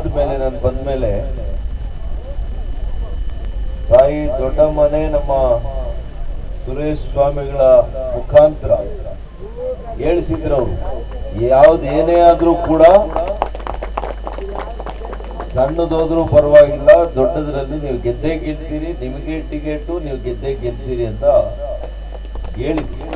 ಆದ್ಮೇಲೆ ನಾನು ಬಂದ್ಮೇಲೆ ತಾಯಿ ದೊಡ್ಡಮ್ಮನೇ ನಮ್ಮ ಸುರೇಶ್ ಸ್ವಾಮಿಗಳ ಮುಖಾಂತರ ಹೇಳಿಸಿದ್ರು ಅವರು. ಯಾವ್ದು ಏನೇ ಆದ್ರೂ ಕೂಡ ಸಣ್ಣದೋದ್ರೂ ಪರವಾಗಿಲ್ಲ, ದೊಡ್ಡದ್ರಲ್ಲಿ ನೀವು ಗೆದ್ದೇ ಗೆಲ್ತೀರಿ ನಿಮಗೆ ಟಿಕೆಟು, ನೀವು ಗೆದ್ದೇ ಗೆಲ್ತೀರಿ ಅಂತ ಹೇಳಿದ್ವಿ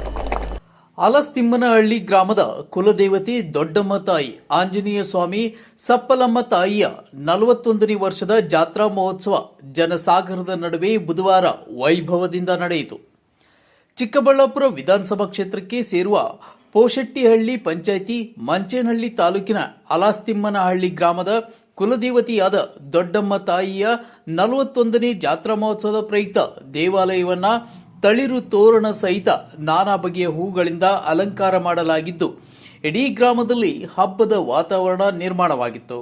ಅಲಸ್ತಿಮ್ಮನಹಳ್ಳಿ ಗ್ರಾಮದ ಕುಲದೇವತೆ ದೊಡ್ಡಮ್ಮ ತಾಯಿ ಆಂಜನೇಯ ಸ್ವಾಮಿ ಸಪ್ಪಲಮ್ಮ ತಾಯಿಯ ನಲವತ್ತೊಂದನೇ ವರ್ಷದ ಜಾತ್ರಾ ಮಹೋತ್ಸವ ಜನಸಾಗರದ ನಡುವೆ ಬುಧವಾರ ವೈಭವದಿಂದ ನಡೆಯಿತು. ಚಿಕ್ಕಬಳ್ಳಾಪುರ ವಿಧಾನಸಭಾ ಕ್ಷೇತ್ರಕ್ಕೆ ಸೇರುವ ಪೋಶೆಟ್ಟಿಹಳ್ಳಿ ಪಂಚಾಯಿತಿ ಮಂಚೇನಹಳ್ಳಿ ತಾಲೂಕಿನ ಅಲಾಸ್ತಿಮ್ಮನಹಳ್ಳಿ ಗ್ರಾಮದ ಕುಲದೇವತೆಯಾದ ದೊಡ್ಡಮ್ಮ ತಾಯಿಯ ನಲವತ್ತೊಂದನೇ ಜಾತ್ರಾ ಮಹೋತ್ಸವದ ಪ್ರಯುಕ್ತ ದೇವಾಲಯವನ್ನ ತಳಿರು ತೋರಣ ಸಹಿತ ನಾನಾ ಬಗೆಯ ಹೂಗಳಿಂದ ಅಲಂಕಾರ ಮಾಡಲಾಗಿದ್ದು, ಇಡೀ ಗ್ರಾಮದಲ್ಲಿ ಹಬ್ಬದ ವಾತಾವರಣ ನಿರ್ಮಾಣವಾಗಿತ್ತು.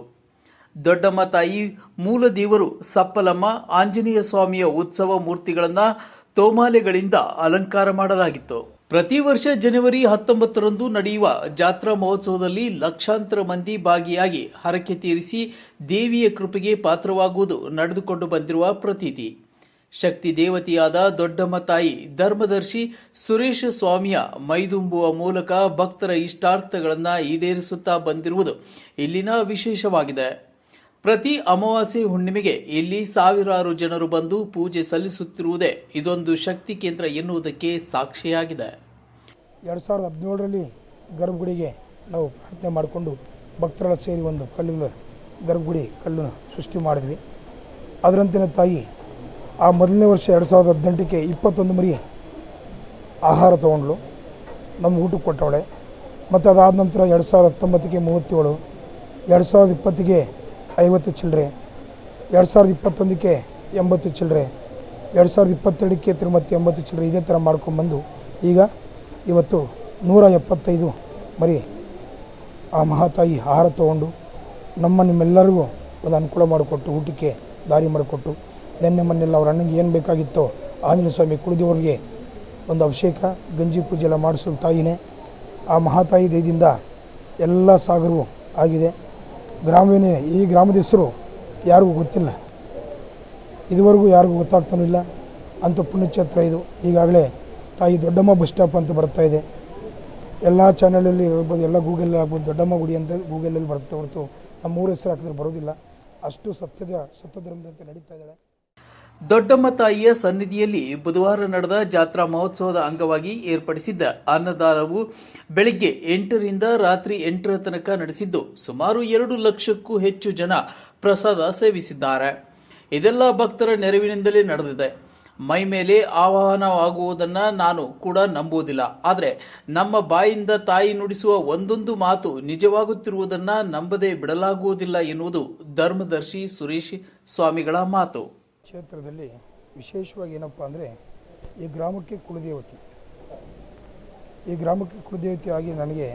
ದೊಡ್ಡಮ್ಮ ತಾಯಿ ಮೂಲ ದೇವರು ಸಪ್ಪಲಮ್ಮ, ಆಂಜನೇಯ ಸ್ವಾಮಿಯ ಉತ್ಸವ ಮೂರ್ತಿಗಳನ್ನು ತೋಮಾಲೆಗಳಿಂದ ಅಲಂಕಾರ ಮಾಡಲಾಗಿತ್ತು. ಪ್ರತಿ ವರ್ಷ ಜನವರಿ ಹತ್ತೊಂಬತ್ತರಂದು ನಡೆಯುವ ಜಾತ್ರಾ ಮಹೋತ್ಸವದಲ್ಲಿ ಲಕ್ಷಾಂತರ ಮಂದಿ ಭಾಗಿಯಾಗಿ ಹರಕೆ ತೀರಿಸಿ ದೇವಿಯ ಕೃಪೆಗೆ ಪಾತ್ರವಾಗುವುದು ನಡೆದುಕೊಂಡು ಬಂದಿರುವ ಪ್ರತೀತಿ. ಶಕ್ತಿ ದೇವತೆಯಾದ ದೊಡ್ಡಮ್ಮ ತಾಯಿ ಧರ್ಮದರ್ಶಿ ಸುರೇಶ ಸ್ವಾಮಿಯ ಮೈದುಂಬುವ ಮೂಲಕ ಭಕ್ತರ ಇಷ್ಟಾರ್ಥಗಳನ್ನು ಈಡೇರಿಸುತ್ತಾ ಬಂದಿರುವುದು ಇಲ್ಲಿನ ವಿಶೇಷವಾಗಿದೆ. ಪ್ರತಿ ಅಮಾವಾಸ್ಯೆ ಹುಣ್ಣಿಮೆಗೆ ಇಲ್ಲಿ ಸಾವಿರಾರು ಜನರು ಬಂದು ಪೂಜೆ ಸಲ್ಲಿಸುತ್ತಿರುವುದೇ ಇದೊಂದು ಶಕ್ತಿ ಕೇಂದ್ರ ಎನ್ನುವುದಕ್ಕೆ ಸಾಕ್ಷಿಯಾಗಿದೆ. ಎರಡು ಸಾವಿರದ ಹದಿನೇಳರಲ್ಲಿ ಗರ್ಭಗುಡಿಗೆ ನಾವು ಪ್ರಾರ್ಥನೆ ಮಾಡಿಕೊಂಡು ಭಕ್ತರೆಲ್ಲ ಸೇರಿ ಒಂದು ಕಲ್ಲುಗಳ ಗರ್ಭಗುಡಿ ಕಲ್ಲನ್ನು ಸೃಷ್ಟಿ ಮಾಡಿದ್ವಿ. ಅದರಂತಿನ ತಾಯಿ ಆ ಮೊದಲನೇ ವರ್ಷ ಎರಡು ಸಾವಿರದ ಹದಿನೆಂಟಕ್ಕೆ ಇಪ್ಪತ್ತೊಂದು ಮರಿ ಆಹಾರ ತೊಗೊಂಡ್ಳು. ನಮ್ಮ ಊಟಕ್ಕೆ ಕೊಟ್ಟವಳೆ. ಮತ್ತು ಅದಾದ ನಂತರ ಎರಡು ಸಾವಿರದ ಹತ್ತೊಂಬತ್ತಕ್ಕೆ ಮೂವತ್ತೇಳು, ಎರಡು ಸಾವಿರದ ಇಪ್ಪತ್ತಿಗೆ ಐವತ್ತು ಚಿಲ್ಲರೆ ಎರಡು ಸಾವಿರದ ಇಪ್ಪತ್ತೊಂದಕ್ಕೆ ಎಂಬತ್ತು ಚಿಲ್ಲರೆ ಎರಡು ಸಾವಿರದ ಇಪ್ಪತ್ತೆರಡಕ್ಕೆ ತಿರುಮತ್ತೆ ಎಂಬತ್ತು ಚಿಲ್ಲರೆ ಇದೇ ಥರ ಮಾಡ್ಕೊಂಬಂದು ಈಗ ಇವತ್ತು ನೂರ ಎಪ್ಪತ್ತೈದು ಮರಿ ಆ ಮಹಾತಾಯಿ ಆಹಾರ ತೊಗೊಂಡು ನಮ್ಮ ನಿಮ್ಮೆಲ್ಲರಿಗೂ ಒಂದು ಅನುಕೂಲ ಮಾಡಿಕೊಟ್ಟು ಊಟಕ್ಕೆ ದಾರಿ ಮಾಡಿಕೊಟ್ಟು ನಿನ್ನೆ ಮೊನ್ನೆಲ್ಲ ಅವ್ರ ಅಣ್ಣಂಗೆ ಏನು ಬೇಕಾಗಿತ್ತೋ ಆಂಜನೇಯ ಸ್ವಾಮಿ ಕುಡಿದವ್ರಿಗೆ ಒಂದು ಅಭಿಷೇಕ, ಗಂಜಿ ಪೂಜೆ ಎಲ್ಲ ಮಾಡಿಸೋ ತಾಯಿನೇ. ಆ ಮಹಾತಾಯಿ ದಯದಿಂದ ಎಲ್ಲ ಸಾಗರವು ಆಗಿದೆ. ಗ್ರಾಮವೇನೇ ಈ ಗ್ರಾಮದ ಹೆಸರು ಯಾರಿಗೂ ಗೊತ್ತಿಲ್ಲ. ಇದುವರೆಗೂ ಯಾರಿಗೂ ಗೊತ್ತಾಗ್ತಾನೂ ಇಲ್ಲ. ಅಂತ ಪುಣ್ಯಕ್ಷೇತ್ರ ಇದು. ಈಗಾಗಲೇ ತಾಯಿ ದೊಡ್ಡಮ್ಮ ಬಸ್ ಸ್ಟಾಪ್ ಅಂತ ಬರ್ತಾ ಇದೆ. ಎಲ್ಲ ಚಾನಲಲ್ಲಿ ಇರ್ಬೋದು ಎಲ್ಲ ಗೂಗಲ್ ಆಗ್ಬೋದು, ದೊಡ್ಡಮ್ಮ ಗುಡಿ ಅಂತ ಗೂಗಲಲ್ಲಿ ಬರುತ್ತೆ ಹೊರತು. ನಮ್ಮ ಊರ ಹೆಸರು ಹಾಕಿದ್ರೆ ಬರೋದಿಲ್ಲ. ಅಷ್ಟು ಸತ್ಯದ ಸತ್ಯಧರ್ಮದಂತೆ ನಡೀತಾ ಇದ್ದಾಳೆ. ದೊಡ್ಡಮ್ಮ ತಾಯಿಯ ಸನ್ನಿಧಿಯಲ್ಲಿ ಬುಧವಾರ ನಡೆದ ಜಾತ್ರಾ ಮಹೋತ್ಸವದ ಅಂಗವಾಗಿ ಏರ್ಪಡಿಸಿದ್ದ ಅನ್ನದಾನವು ಬೆಳಿಗ್ಗೆ ಎಂಟರಿಂದ ರಾತ್ರಿ ಎಂಟರ ತನಕ ನಡೆಸಿದ್ದು ಸುಮಾರು ಎರಡು ಲಕ್ಷಕ್ಕೂ ಹೆಚ್ಚು ಜನ ಪ್ರಸಾದ ಸೇವಿಸಿದ್ದಾರೆ. ಇದೆಲ್ಲ ಭಕ್ತರ ನೆರವಿನಿಂದಲೇ ನಡೆದಿದೆ. ಮೈ ಮೇಲೆ ಆವಾಹನವಾಗುವುದನ್ನ ನಾನು ಕೂಡ ನಂಬುವುದಿಲ್ಲ. ಆದರೆ ನಮ್ಮ ಬಾಯಿಂದ ತಾಯಿ ನುಡಿಸುವ ಒಂದೊಂದು ಮಾತು ನಿಜವಾಗುತ್ತಿರುವುದನ್ನ ನಂಬದೇ ಬಿಡಲಾಗುವುದಿಲ್ಲ ಎನ್ನುವುದು ಧರ್ಮದರ್ಶಿ ಸುರೇಶ್ ಸ್ವಾಮಿಗಳ ಮಾತು. ಕ್ಷೇತ್ರದಲ್ಲಿ ವಿಶೇಷವಾಗಿ ಏನಪ್ಪ ಅಂದರೆ ಈ ಗ್ರಾಮಕ್ಕೆ ಕುಲದೇವತಿ. ಈ ಗ್ರಾಮಕ್ಕೆ ಕುಲದೇವತಿ ಆಗಿ ನನಗೆ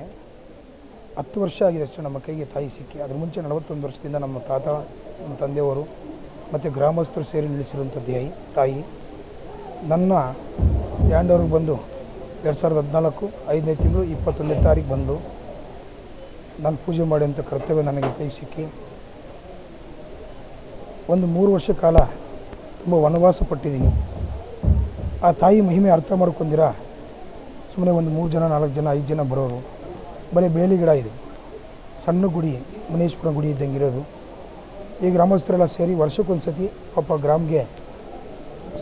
ಹತ್ತು ವರ್ಷ ಆಗಿದೆ ಅಷ್ಟೇ ನಮ್ಮ ಕೈಗೆ ತಾಯಿ ಸಿಕ್ಕಿ. ಅದ್ರ ಮುಂಚೆ ನಲವತ್ತೊಂದು ವರ್ಷದಿಂದ ನಮ್ಮ ತಾತ, ನಮ್ಮ ತಂದೆಯವರು ಮತ್ತು ಗ್ರಾಮಸ್ಥರು ಸೇರಿ ನಿಲ್ಲಿಸಿರುವಂಥ ದೇಹಿ ತಾಯಿ. ನನ್ನ ಓವರ್ಗೆ ಬಂದು ಎರಡು ಸಾವಿರದ ಹದಿನಾಲ್ಕು ಐದನೇ ತಿಂಗಳು ಇಪ್ಪತ್ತೊಂದನೇ ತಾರೀಕು ಬಂದು ನಾನು ಪೂಜೆ ಮಾಡಿದಂಥ ಕರ್ತವ್ಯ ನನಗೆ ಕೈ ಸಿಕ್ಕಿ. ಒಂದು ಮೂರು ವರ್ಷ ಕಾಲ ತುಂಬ ವನವಾಸ ಪಟ್ಟಿದ್ದೀನಿ ಆ ತಾಯಿ ಮಹಿಮೆ ಅರ್ಥ ಮಾಡ್ಕೊಂಡಿರಾ? ಸುಮ್ಮನೆ ಒಂದು ಮೂರು ಜನ, ನಾಲ್ಕು ಜನ, ಐದು ಜನ ಬರೋರು. ಬರೀ ಬೇಲಿ ಗಿಡ ಇದು. ಸಣ್ಣ ಗುಡಿ, ಮುನೇಶ್ವರ ಗುಡಿ ಇದ್ದಂಗೆ ಇರೋದು. ಈ ಗ್ರಾಮಸ್ಥರೆಲ್ಲ ಸೇರಿ ವರ್ಷಕ್ಕೊಂದು ಸತಿ ಪಾಪ ಗ್ರಾಮ್ಗೆ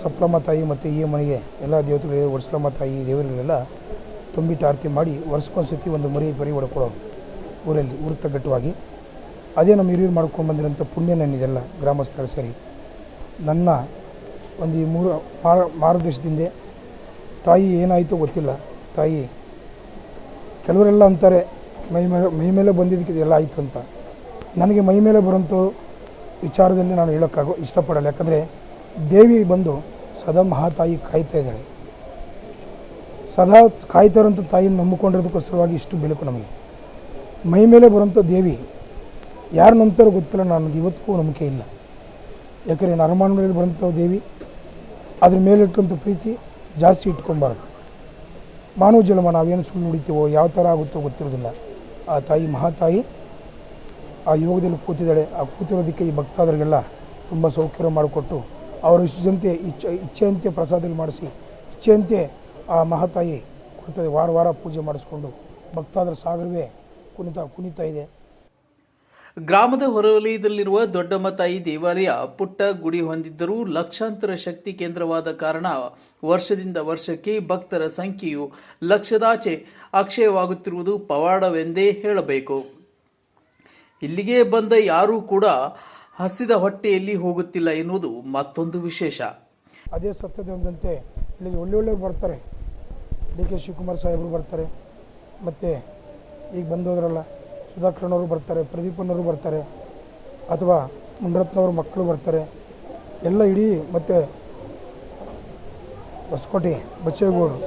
ಸಪ್ಲಮ್ಮ ತಾಯಿ ಮತ್ತು ಈ ಮನೆಗೆ ಎಲ್ಲ ದೇವತೆಗಳಿಗೆ ವರ್ಷಲಮ್ಮ ತಾಯಿ, ದೇವರುಗಳೆಲ್ಲ ತುಂಬಿಟ್ಟು ಆರತಿ ಮಾಡಿ ವರ್ಷಕ್ಕೊಂದು ಸತಿ ಒಂದು ಮರಿ ಪರಿ ಹೊಡ್ಕೊಳ್ಳೋರು. ಊರಲ್ಲಿ ಊರು ತಗ್ಗಟ್ಟವಾಗಿ ಅದೇ ನಮ್ಮ ಹಿರಿಯರು ಮಾಡ್ಕೊಂಡು ಬಂದಿರೋಂಥ ಪುಣ್ಯ ನನ್ನಿದೆಲ್ಲ ಗ್ರಾಮಸ್ಥರು ಸೇರಿ. ನನ್ನ ಒಂದು ಈ ಮೂರು ಮಾರು ಮಾರ್ಗದರ್ಶನದಿಂದ ತಾಯಿ ಏನಾಯಿತು ಗೊತ್ತಿಲ್ಲ. ತಾಯಿ, ಕೆಲವರೆಲ್ಲ ಅಂತಾರೆ, ಮೈ ಮೇಲೆ ಮೈ ಮೇಲೆ ಬಂದಿದ್ದಕ್ಕೆ ಇದೆಲ್ಲ ಆಯಿತು ಅಂತ. ನನಗೆ ಮೈ ಮೇಲೆ ಬರೋಂಥ ವಿಚಾರದಲ್ಲಿ ನಾನು ಹೇಳೋಕ್ಕಾಗೋ ಇಷ್ಟಪಡಲ್ಲ. ಯಾಕಂದರೆ ದೇವಿ ಬಂದು ಸದಾ ಮಹಾತಾಯಿ ಕಾಯ್ತಾ ಇದ್ದಾಳೆ. ಸದಾ ಕಾಯ್ತಾ ಇರೋಂಥ ತಾಯಿನ ನಂಬಿಕೊಂಡಿರೋದಕ್ಕೋಸ್ಕರವಾಗಿ ಇಷ್ಟು ಬೆಳಕು ನಮಗೆ. ಮೈ ಮೇಲೆ ಬರೋಂಥ ದೇವಿ ಯಾರು ನಂಬ್ತಾರೋ ಗೊತ್ತಿಲ್ಲ. ನನಗೆ ಇವತ್ತಿಗೂ ನಂಬಿಕೆ ಇಲ್ಲ. ಯಾಕಂದರೆ ನರಮಾನಗಳಲ್ಲಿ ಬರುವಂಥ ದೇವಿ, ಅದ್ರ ಮೇಲಿಟ್ಟಂಥ ಪ್ರೀತಿ ಜಾಸ್ತಿ ಇಟ್ಕೊಬಾರ್ದು. ಮಾನವ ಜನ್ಮ ನಾವೇನು ಸುಳ್ಳು ಹುಡಿತೀವೋ ಯಾವ ಥರ ಆಗುತ್ತೋ ಗೊತ್ತಿರೋದಿಲ್ಲ ಆ ತಾಯಿ ಮಹಾತಾಯಿ ಆ ಯೋಗದಲ್ಲಿ ಕೂತಿದ್ದಾಳೆ. ಆ ಕೂತಿರೋದಕ್ಕೆ ಈ ಭಕ್ತಾದರಿಗೆಲ್ಲ ತುಂಬ ಸೌಕರ್ಯ ಮಾಡಿಕೊಟ್ಟು ಅವರ ಇಚ್ಛೆಯಂತೆ, ಇಚ್ಛೆ, ಇಚ್ಛೆಯಂತೆ ಪ್ರಸಾದಲ್ಲಿ ಮಾಡಿಸಿ, ಇಚ್ಛೆಯಂತೆ ಆ ಮಹಾತಾಯಿ ಕೊಡ್ತದೆ. ವಾರ ವಾರ ಪೂಜೆ ಮಾಡಿಸ್ಕೊಂಡು ಭಕ್ತಾದರ ಸಾಗರವೇ ಕುಣಿತ, ಕುಣಿತಾ ಇದೆ. ಗ್ರಾಮದ ಹೊರವಲಯದಲ್ಲಿರುವ ದೊಡ್ಡಮ್ಮ ತಾಯಿ ದೇವಾಲಯ ಪುಟ್ಟ ಗುಡಿ ಹೊಂದಿದ್ದರೂ ಲಕ್ಷಾಂತರ ಶಕ್ತಿ ಕೇಂದ್ರವಾದ ಕಾರಣ ವರ್ಷದಿಂದ ವರ್ಷಕ್ಕೆ ಭಕ್ತರ ಸಂಖ್ಯೆಯು ಲಕ್ಷದಾಚೆ ಅಕ್ಷಯವಾಗುತ್ತಿರುವುದು ಪವಾಡವೆಂದೇ ಹೇಳಬೇಕು. ಇಲ್ಲಿಗೆ ಬಂದ ಯಾರೂ ಕೂಡ ಹಸಿದ ಹೊಟ್ಟೆಯಲ್ಲಿ ಹೋಗುತ್ತಿಲ್ಲ ಎನ್ನುವುದು ಮತ್ತೊಂದು ವಿಶೇಷ. ಅದೇ ಸತ್ಯದಂತೆ ಇಲ್ಲಿಗೆ ಇಲ್ಲಿಗೆ ಒಳ್ಳೊಳ್ಳೆಯವ್ರು ಬರ್ತಾರೆ. ಡಿ ಕೆ ಶಿವಕುಮಾರ್ ಸಾಹೇಬರು ಬರ್ತಾರೆ. ಮತ್ತು ಈಗ ಬಂದೋದ್ರಲ್ಲ ಸುಧಾಕರ್ಣವರು ಬರ್ತಾರೆ, ಪ್ರದೀಪನವರು ಬರ್ತಾರೆ, ಅಥವಾ ಮುನ್ರತ್ನವ್ರ ಮಕ್ಕಳು ಬರ್ತಾರೆ. ಎಲ್ಲ ಇಡೀ ಮತ್ತು ಹೊಸಕೋಟೆ ಬಚ್ಚೇಗೌಡರು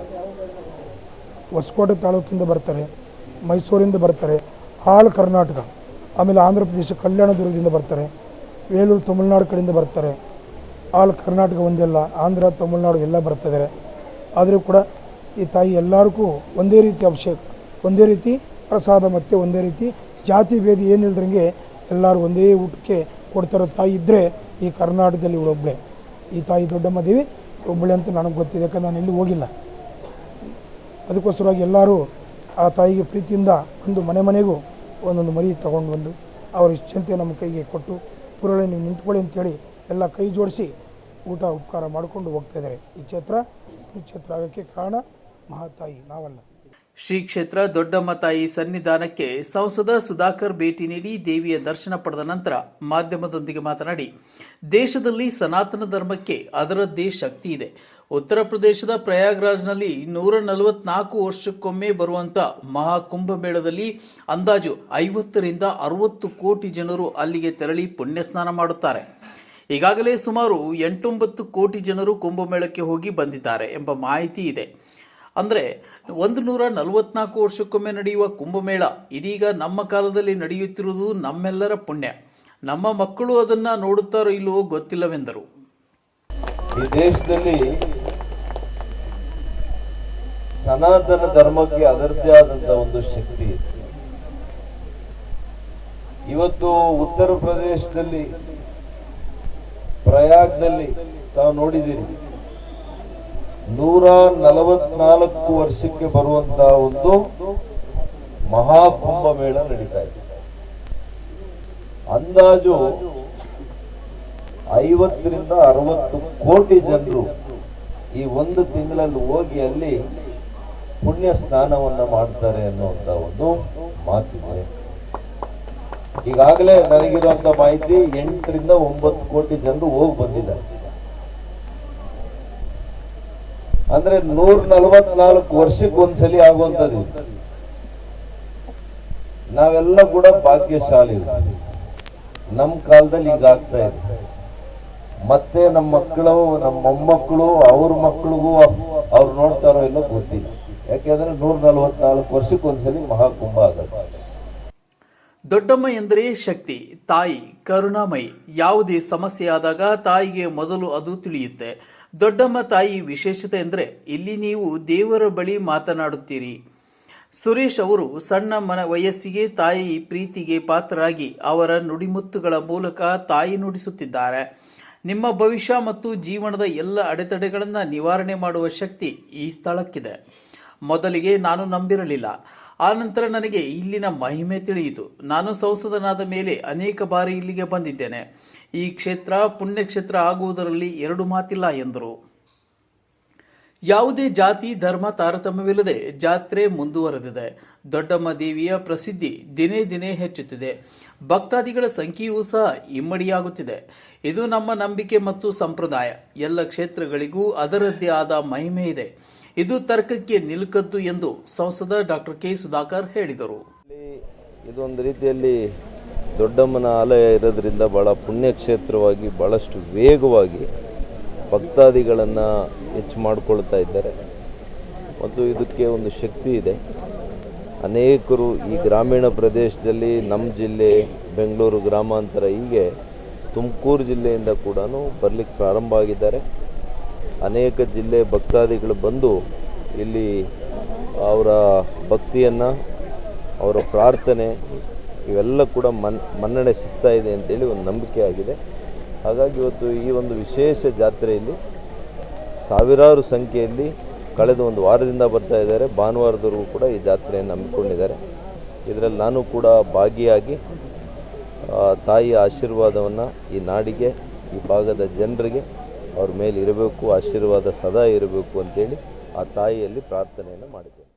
ಹೊಸಕೋಟೆ ತಾಲೂಕಿಂದ ಬರ್ತಾರೆ, ಮೈಸೂರಿಂದ ಬರ್ತಾರೆ ಆಲ್ ಕರ್ನಾಟಕ, ಆಮೇಲೆ ಆಂಧ್ರ ಪ್ರದೇಶ ಕಲ್ಯಾಣದುರ್ಗದಿಂದ ಬರ್ತಾರೆ ವೇಲೂರು ತಮಿಳ್ನಾಡು ಕಡೆಯಿಂದ ಬರ್ತಾರೆ. ಆಲ್ ಕರ್ನಾಟಕ ಒಂದೆಲ್ಲ, ಆಂಧ್ರ, ತಮಿಳ್ನಾಡು ಎಲ್ಲ ಬರ್ತಿದ್ದಾರೆ ಆದರೂ ಕೂಡ ಈ ತಾಯಿ ಎಲ್ಲರಿಗೂ ಒಂದೇ ರೀತಿ ಅಭಿಷೇಕ, ಒಂದೇ ರೀತಿ ಪ್ರಸಾದ ಮತ್ತು ಒಂದೇ ರೀತಿ ಜಾತಿ ಭೇದ ಏನಿಲ್ಲದಂಗೆ ಎಲ್ಲರೂ ಒಂದೇ ಊಟಕ್ಕೆ ಕೊಡ್ತಾರೋ ತಾಯಿ ಇದ್ದರೆ ಈ ಕರ್ನಾಟಕದಲ್ಲಿ ಇವಳೊಬ್ಬಳೆ ಈ ತಾಯಿ ದೊಡ್ಡಮ್ಮ ದೇವಿ ಒಬ್ಬಳೆ ಅಂತ ನನಗೆ ಗೊತ್ತಿದೆ, ಯಾಕಂದ್ರೆ ನಾನು ಇಲ್ಲಿ ಹೋಗಿಲ್ಲ. ಅದಕ್ಕೋಸ್ಕರವಾಗಿ ಎಲ್ಲರೂ ಆ ತಾಯಿಗೆ ಪ್ರೀತಿಯಿಂದ ಒಂದು ಮನೆ ಮನೆಗೂ ಒಂದೊಂದು ಮರಿ ತಗೊಂಡು ಬಂದು ಅವ್ರ ಇಷ್ಟಂತೆ ನಮ್ಮ ಕೈಗೆ ಕೊಟ್ಟು ಪುರಳೆ ನೀವು ನಿಂತ್ಕೊಳ್ಳಿ ಅಂತೇಳಿ ಎಲ್ಲ ಕೈ ಜೋಡಿಸಿ ಊಟ ಉಪಕಾರ ಮಾಡಿಕೊಂಡು ಹೋಗ್ತಾ ಇದ್ದಾರೆ. ಈ ಕ್ಷೇತ್ರ ಕ್ಷೇತ್ರ ಆಗೋಕ್ಕೆ ಕಾರಣ ಮಹಾತಾಯಿ ನಾವಲ್ಲ. ಶ್ರೀ ಕ್ಷೇತ್ರ ದೊಡ್ಡಮ್ಮ ತಾಯಿ ಸನ್ನಿಧಾನಕ್ಕೆ ಸಂಸದ ಸುಧಾಕರ್ ಭೇಟಿ ನೀಡಿ ದೇವಿಯ ದರ್ಶನ ಪಡೆದ ನಂತರ ಮಾಧ್ಯಮದೊಂದಿಗೆ ಮಾತನಾಡಿ, ದೇಶದಲ್ಲಿ ಸನಾತನ ಧರ್ಮಕ್ಕೆ ಅದರದ್ದೇ ಶಕ್ತಿ ಇದೆ. ಉತ್ತರ ಪ್ರದೇಶದ ಪ್ರಯಾಗ್ರಾಜ್ನಲ್ಲಿ ನೂರ ನಲವತ್ನಾಲ್ಕು ವರ್ಷಕ್ಕೊಮ್ಮೆ ಬರುವಂತ ಮಹಾಕುಂಭಮೇಳದಲ್ಲಿ ಅಂದಾಜು ಐವತ್ತರಿಂದ ಅರವತ್ತು ಕೋಟಿ ಜನರು ಅಲ್ಲಿಗೆ ತೆರಳಿ ಪುಣ್ಯ ಸ್ನಾನ ಮಾಡುತ್ತಾರೆ. ಈಗಾಗಲೇ ಸುಮಾರು ಎಂಟೊಂಬತ್ತು ಕೋಟಿ ಜನರು ಕುಂಭಮೇಳಕ್ಕೆ ಹೋಗಿ ಬಂದಿದ್ದಾರೆ ಎಂಬ ಮಾಹಿತಿ ಇದೆ. ಅಂದರೆ ಒಂದು ನೂರ ನಲವತ್ನಾಲ್ಕು ವರ್ಷಕ್ಕೊಮ್ಮೆ ನಡೆಯುವ ಕುಂಭಮೇಳ ಇದೀಗ ನಮ್ಮ ಕಾಲದಲ್ಲಿ ನಡೆಯುತ್ತಿರುವುದು ನಮ್ಮೆಲ್ಲರ ಪುಣ್ಯ. ನಮ್ಮ ಮಕ್ಕಳು ಅದನ್ನು ನೋಡುತ್ತಾರೋ ಇಲ್ಲವೋ ಗೊತ್ತಿಲ್ಲವೆಂದರು. ಈ ದೇಶದಲ್ಲಿ ಸನಾತನ ಧರ್ಮಕ್ಕೆ ಅದರದೇ ಆದಂತಹ ಒಂದು ಶಕ್ತಿ ಇವತ್ತು ಉತ್ತರ ಪ್ರದೇಶದಲ್ಲಿ ಪ್ರಯಾಗ್ನಲ್ಲಿ ತಾವು ನೋಡಿದ್ದೀರಿ. ನೂರ ನಲವತ್ನಾಲ್ಕು ವರ್ಷಕ್ಕೆ ಬರುವಂತಹ ಒಂದು ಮಹಾಕುಂಭ ಮೇಳ ನಡೀತಾ ಇದೆ. ಅಂದಾಜು ಐವತ್ತರಿಂದ ಅರವತ್ತು ಕೋಟಿ ಜನರು ಈ ಒಂದು ತಿಂಗಳಲ್ಲಿ ಹೋಗಿ ಅಲ್ಲಿ ಪುಣ್ಯ ಸ್ನಾನವನ್ನ ಮಾಡ್ತಾರೆ ಅನ್ನುವಂತ ಒಂದು ಮಾತಿದೆ. ಈಗಾಗಲೇ ನನಗಿರುವಂತ ಮಾಹಿತಿ ಎಂಟರಿಂದ ಒಂಬತ್ತು ಕೋಟಿ ಜನರು ಹೋಗಿ ಬಂದಿದ್ದಾರೆ. ಅಂದ್ರೆ ನೂರ ನಲವತ್ನಾಲ್ಕು ವರ್ಷಕ್ಕೆ ಒಂದ್ಸಲಿ ಆಗುವಂತದ್ದು ನಾವೆಲ್ಲ ಕೂಡ ಭಾಗ್ಯಶಾಲಿ. ನಮ್ಮ ಕಾಲದಲ್ಲಿ ಈಗ ಆಗ್ತಾ ಇದೆ. ಮತ್ತೆ ನಮ್ಮ ಮಕ್ಕಳು ನಮ್ಮ ಮೊಮ್ಮಕ್ಕಳು, ಅವ್ರ ಮಕ್ಕಳಿಗೂ ಅವ್ರು ನೋಡ್ತಾರೋ ಎಲ್ಲ ಗೊತ್ತಿಲ್ಲ. ಯಾಕೆಂದ್ರೆ ನೂರ ನಲವತ್ನಾಲ್ಕು ವರ್ಷಕ್ಕೆ ಒಂದ್ಸಲಿ ಮಹಾಕುಂಭ ಆಗತ್ತೆ. ದೊಡ್ಡಮ್ಮ ಎಂದರೆ ಶಕ್ತಿ, ತಾಯಿ, ಕರುಣಾಮಯಿ. ಯಾವುದೇ ಸಮಸ್ಯೆ ಆದಾಗ ತಾಯಿಗೆ ಮೊದಲು ಅದು ತಿಳಿಯುತ್ತೆ. ದೊಡ್ಡಮ್ಮ ತಾಯಿ ವಿಶೇಷತೆ ಎಂದರೆ, ಇಲ್ಲಿ ನೀವು ದೇವರ ಬಳಿ ಮಾತನಾಡುತ್ತೀರಿ. ಸುರೇಶ್ ಅವರು ಸಣ್ಣ ಮನ ವಯಸ್ಸಿಗೆ ತಾಯಿ ಪ್ರೀತಿಗೆ ಪಾತ್ರರಾಗಿ ಅವರ ನುಡಿಮುತ್ತುಗಳ ಮೂಲಕ ತಾಯಿ ನುಡಿಸುತ್ತಿದ್ದಾರೆ. ನಿಮ್ಮ ಭವಿಷ್ಯ ಮತ್ತು ಜೀವನದ ಎಲ್ಲ ಅಡೆತಡೆಗಳನ್ನು ನಿವಾರಣೆ ಮಾಡುವ ಶಕ್ತಿ ಈ ಸ್ಥಳಕ್ಕಿದೆ. ಮೊದಲಿಗೆ ನಾನು ನಂಬಿರಲಿಲ್ಲ. ಆನಂತರ ನನಗೆ ಇಲ್ಲಿನ ಮಹಿಮೆ ತಿಳಿಯಿತು. ನಾನು ಸಂಸದನಾದ ಮೇಲೆ ಅನೇಕ ಬಾರಿ ಇಲ್ಲಿಗೆ ಬಂದಿದ್ದೇನೆ. ಈ ಕ್ಷೇತ್ರ ಪುಣ್ಯಕ್ಷೇತ್ರ ಆಗುವುದರಲ್ಲಿ ಎರಡು ಮಾತಿಲ್ಲ ಎಂದರು. ಯಾವುದೇ ಜಾತಿ, ಧರ್ಮ, ತಾರತಮ್ಯವಿಲ್ಲದೆ ಜಾತ್ರೆ ಮುಂದುವರೆದಿದೆ. ದೊಡ್ಡಮ್ಮ ದೇವಿಯ ಪ್ರಸಿದ್ಧಿ ದಿನೇ ದಿನೇ ಹೆಚ್ಚುತ್ತಿದೆ. ಭಕ್ತಾದಿಗಳ ಸಂಖ್ಯೆಯೂ ಸಹ ಇಮ್ಮಡಿಯಾಗುತ್ತಿದೆ. ಇದು ನಮ್ಮ ನಂಬಿಕೆ ಮತ್ತು ಸಂಪ್ರದಾಯ. ಎಲ್ಲ ಕ್ಷೇತ್ರಗಳಿಗೂ ಅದರದ್ದೇ ಆದ ಮಹಿಮೆ ಇದೆ. ಇದು ತರ್ಕಕ್ಕೆ ನಿಲುಕದ್ದು ಎಂದು ಸಂಸದ ಡಾಕ್ಟರ್ ಕೆ ಸುಧಾಕರ್ ಹೇಳಿದರು. ಇದೊಂದು ರೀತಿಯಲ್ಲಿ ದೊಡ್ಡಮ್ಮನ ಆಲಯ ಇರೋದ್ರಿಂದ ಬಹಳ ಪುಣ್ಯಕ್ಷೇತ್ರವಾಗಿ ಬಹಳಷ್ಟು ವೇಗವಾಗಿ ಭಕ್ತಾದಿಗಳನ್ನು ಹೆಚ್ಚು ಮಾಡಿಕೊಳ್ತಾ ಇದ್ದಾರೆ. ಮತ್ತು ಇದಕ್ಕೆ ಒಂದು ಶಕ್ತಿ ಇದೆ. ಅನೇಕರು ಈ ಗ್ರಾಮೀಣ ಪ್ರದೇಶದಲ್ಲಿ ನಮ್ಮ ಜಿಲ್ಲೆ ಬೆಂಗಳೂರು ಗ್ರಾಮಾಂತರ ಹೀಗೆ ತುಮಕೂರು ಜಿಲ್ಲೆಯಿಂದ ಕೂಡ ಬರಲಿಕ್ಕೆ ಪ್ರಾರಂಭ ಆಗಿದ್ದಾರೆ. ಅನೇಕ ಜಿಲ್ಲೆ ಭಕ್ತಾದಿಗಳು ಬಂದು ಇಲ್ಲಿ ಅವರ ಭಕ್ತಿಯನ್ನು, ಅವರ ಪ್ರಾರ್ಥನೆ ಇವೆಲ್ಲ ಕೂಡ ಮನ್, ಮನ್ನಣೆ ಸಿಗ್ತಾ ಇದೆ ಅಂತೇಳಿ ಒಂದು ನಂಬಿಕೆ ಆಗಿದೆ. ಹಾಗಾಗಿ ಇವತ್ತು ಈ ಒಂದು ವಿಶೇಷ ಜಾತ್ರೆಯಲ್ಲಿ ಸಾವಿರಾರು ಸಂಖ್ಯೆಯಲ್ಲಿ ಕಳೆದ ಒಂದು ವಾರದಿಂದ ಬರ್ತಾ ಇದ್ದಾರೆ. ಭಾನುವಾರದವರೆಗೂ ಕೂಡ ಈ ಜಾತ್ರೆಯನ್ನು ಹಮ್ಮಿಕೊಂಡಿದ್ದಾರೆ. ಇದರಲ್ಲಿ ನಾನು ಕೂಡ ಭಾಗಿಯಾಗಿ ತಾಯಿಯ ಆಶೀರ್ವಾದವನ್ನು ಈ ನಾಡಿಗೆ, ಈ ಭಾಗದ ಜನರಿಗೆ ಅವ್ರ ಮೇಲೆ ಇರಬೇಕು ಆಶೀರ್ವಾದ ಸದಾ ಇರಬೇಕು ಅಂತೇಳಿ ಆ ತಾಯಿಯಲ್ಲಿ ಪ್ರಾರ್ಥನೆಯನ್ನು ಮಾಡಿದ್ದೇನೆ